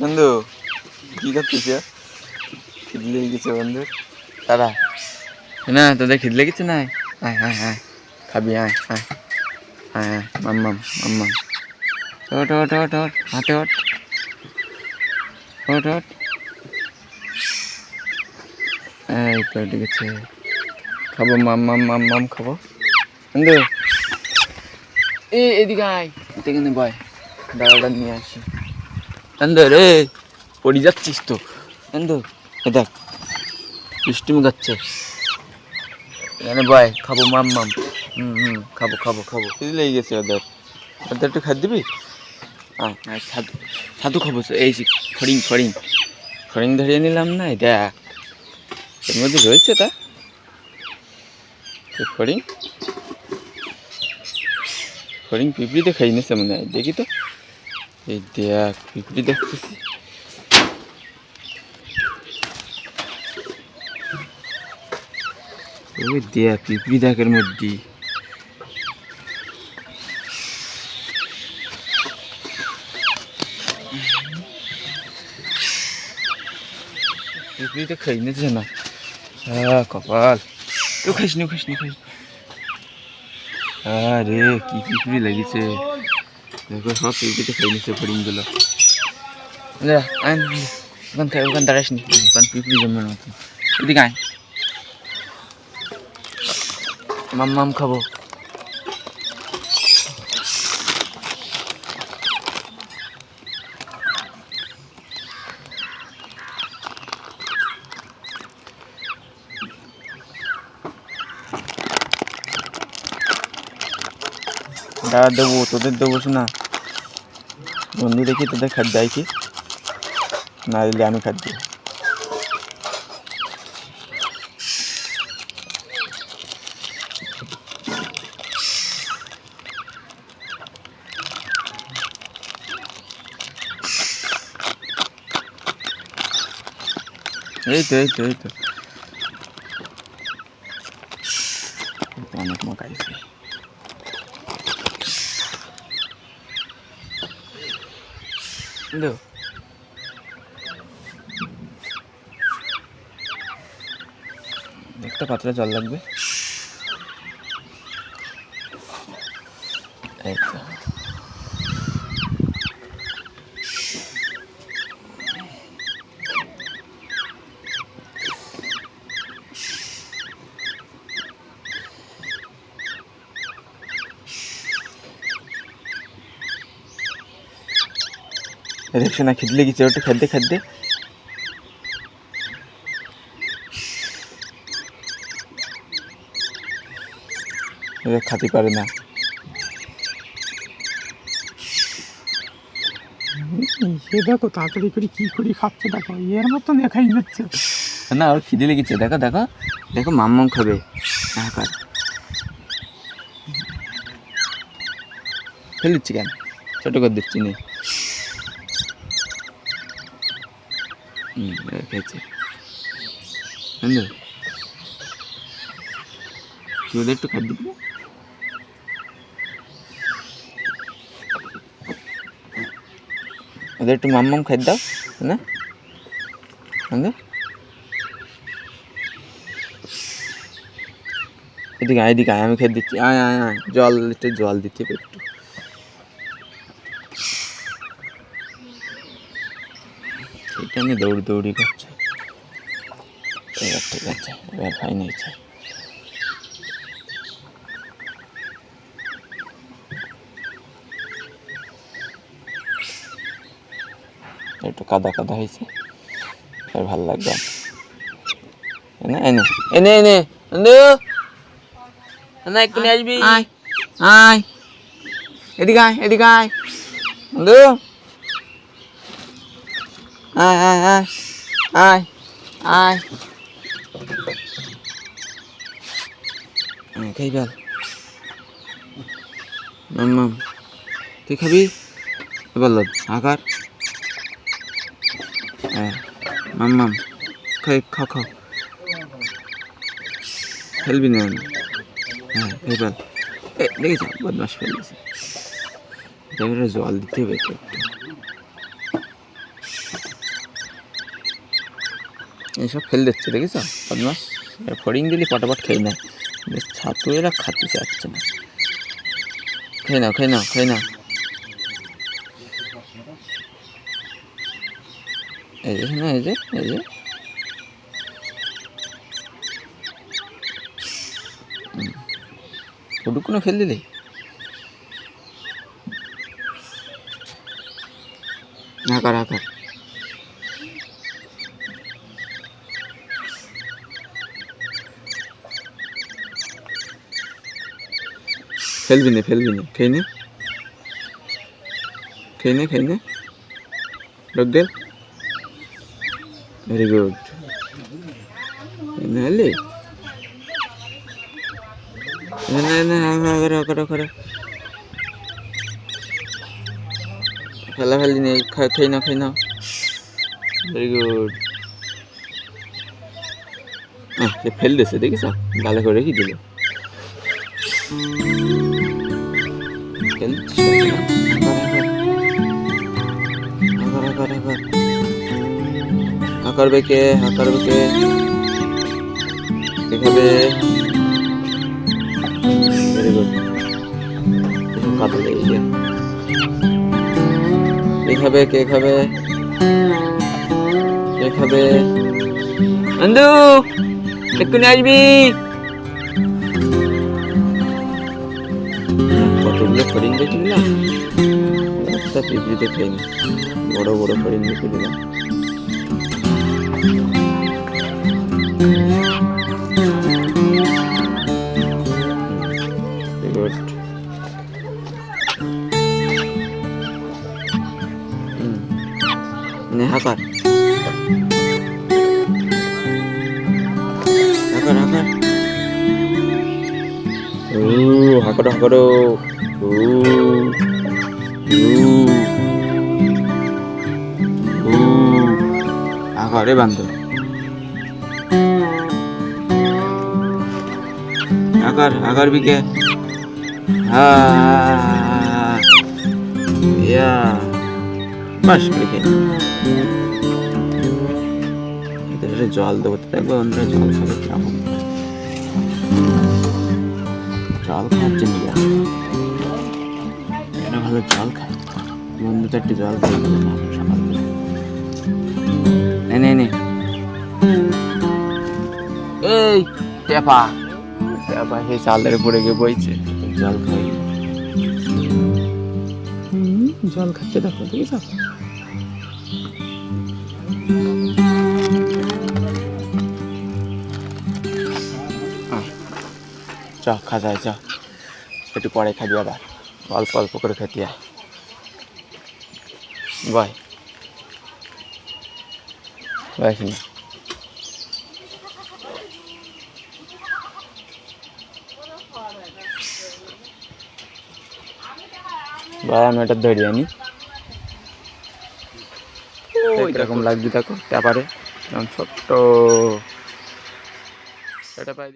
বন্ধু, কি করতেছ? খিদলে গেছে বন্ধু। দাদা, না, তোদের খিদলে গেছে না আয় আয় আয়, খাবি, আয় আয় আয় আয় মাম্মাম মাম্মাম ওট ওট ওট ওট হাতে ওট ওট ওট এই তো উঠে গেছে। খাব, মাম মাম মাম মাম, খাব। বন্ধু, এ, এদিকে আয় এখানে বয়। দাদাটা নিয়ে আসি। বন্ধু রে পড়ে যাচ্ছিস তো এ দেখ বৃষ্টিমু যাচ্ছে এখানে বয় খাব মাম মাম হুম হুম খাব খাব খাব খিদে লেগে গেছে ওদের ওদের একটু খাদ্য দিবি আয় সাধু সাধু খাব এই ফড়িং ফড়িং ফড়িং ধরিয়ে নিলাম না দেখ এর মধ্যে রয়েছে তা ফড়িং ফড়িং পিঁপড়িতে খাই নিছে মনে হয় দেখি তো এই দেখ পিঁপড়ি দেখতেছি? ওই দেখ পিঁপড়ি দেখের মধ্যে? পিঁপড়িতে খাই নিচ্ছে না হ্যাঁ কপাল। তো খাইস নি খাইস নি খাইস। আরে, কি পিঁপড়ি লেগেছে? দেখো সব পিঁপড়িতে খেয়ে নিচ্ছে ফড়িংগুলো। ওখান থেকে, ওখান দাঁড়াস নি ওখান পিঁপড়ি জমের মতো এদিকে আয়। মাম মাম খাব। দাদা দেবো তোদের দেবো না। বন্ধু দেখি তোদের খাদ্য দেয় কি? না দিলে আমি খাদ্য দেবো। এই তো এই তো এই তো এই তো অনেক মকাইছে দো। একটা পাত্রে জল লাগবে। এই দেখছ না খিদলে গেছে ওটা খাদ্যে খাদ্যে। এরা খাতে পারে না। সে দেখো তাড়াতাড়ি করে কি করে খাচ্ছে দেখো এর মতন একাই যাচ্ছে। না ওর খিদে লেগেছে দেখো দেখো দেখো মাম্মাম খাবে। হ্যাঁ কর। ফেলে দিচ্ছি কেন? ছোট করে দিচ্ছি নে। খেয়েছে। বুঝলো তুই ওদের একটু খাদ্য দিবি ওদের একটু মাম্মাম খাদ্য দাও, না? বুঝলো এদিকে আয় এদিকে আয়, আমি খেয়ে দিচ্ছি। আয় আয় আয়, জল, একটু জল দিতে হবে একটু। নিয়ে দৌড়ি দৌড়ি করছে। এবার ঠিক আছে এবার ভাই নিয়েছে একটু কাদা কাদা হয়েছে আর ভালো লাগবে। এনে এনে এনে এনে না একটু নিয়ে আসবি। আয় আয়। এদিকে আয় এদিকে আয়। বন্ধু। আয় আয় আয় আয় আয়। খাই ফেল মাম মাম তুই খাবি? বলল আকার মাম মাম খাই, খা খাও ফেলবি না হ্যাঁ খাই এ দেখেছ বদমাস ফেলেছে জল দিতে হবে। একটু এইসব ফেল দিচ্ছে, দেখিস? বদমাস। ফড়িং দিলে, পটাপট খেয়ে নেয় ছাতু এরা খাতে চাচ্ছে না। খেয়ে নাও খেয়ে নাও খেয়ে নাও। এই যে না এই যে এই যে। ফটুকুনো ফেল দিলি? হাকার হাকার ফেলবি না ফেলবি না। খেয়ে নে খেয়ে নে। খেয়ে নে লোক গেল ভেরি গুড নাহলে না না আগরে আগরে আগরে ফেলা ফেলি নেই খেয়ে নাও খেয়ে নাও। ভেরি গুড হ্যাঁ সে ফেল দিয়েছে দেখিস গালে করে রেখে দিল? হাঁকার বেঁকে হাঁকার বেঁকে এখানে ভেরি গুড কে খাবে কে খাবে কে খাবে আন্দু এক্ষুনি আসবি। কতগুলো ফড়িং দেখে দিলাম একটা পিঁপড়িতে খেয়ে নি বড় বড় ফড়িং দেখে দিলাম Good. হুম নে হাকার হাকার হাকার ও হাকারো হাকারো হাকারে বান্ধব। আকার আকার বিকে বিকে জল দেবো দেখব অন্যরা জল খাবে কীরকম। জল খাচ্ছে ভালো জল খায়। বন্ধু চারটি জল খাই না নে নে। এই টেপা টেপা সেই চালের উপরে গিয়ে বইছে। জল খাই। হুম জল খাচ্ছে দেখো দেখিস চ খা যায় চ। একটু পরে খাবি আবার। অল্প অল্প করে খেতে আয়। বয়। শুনি বয় আমি এটা ধরি আনি। এরকম লাগবে দেখো তারপরে ছোট্ট। এটা পাই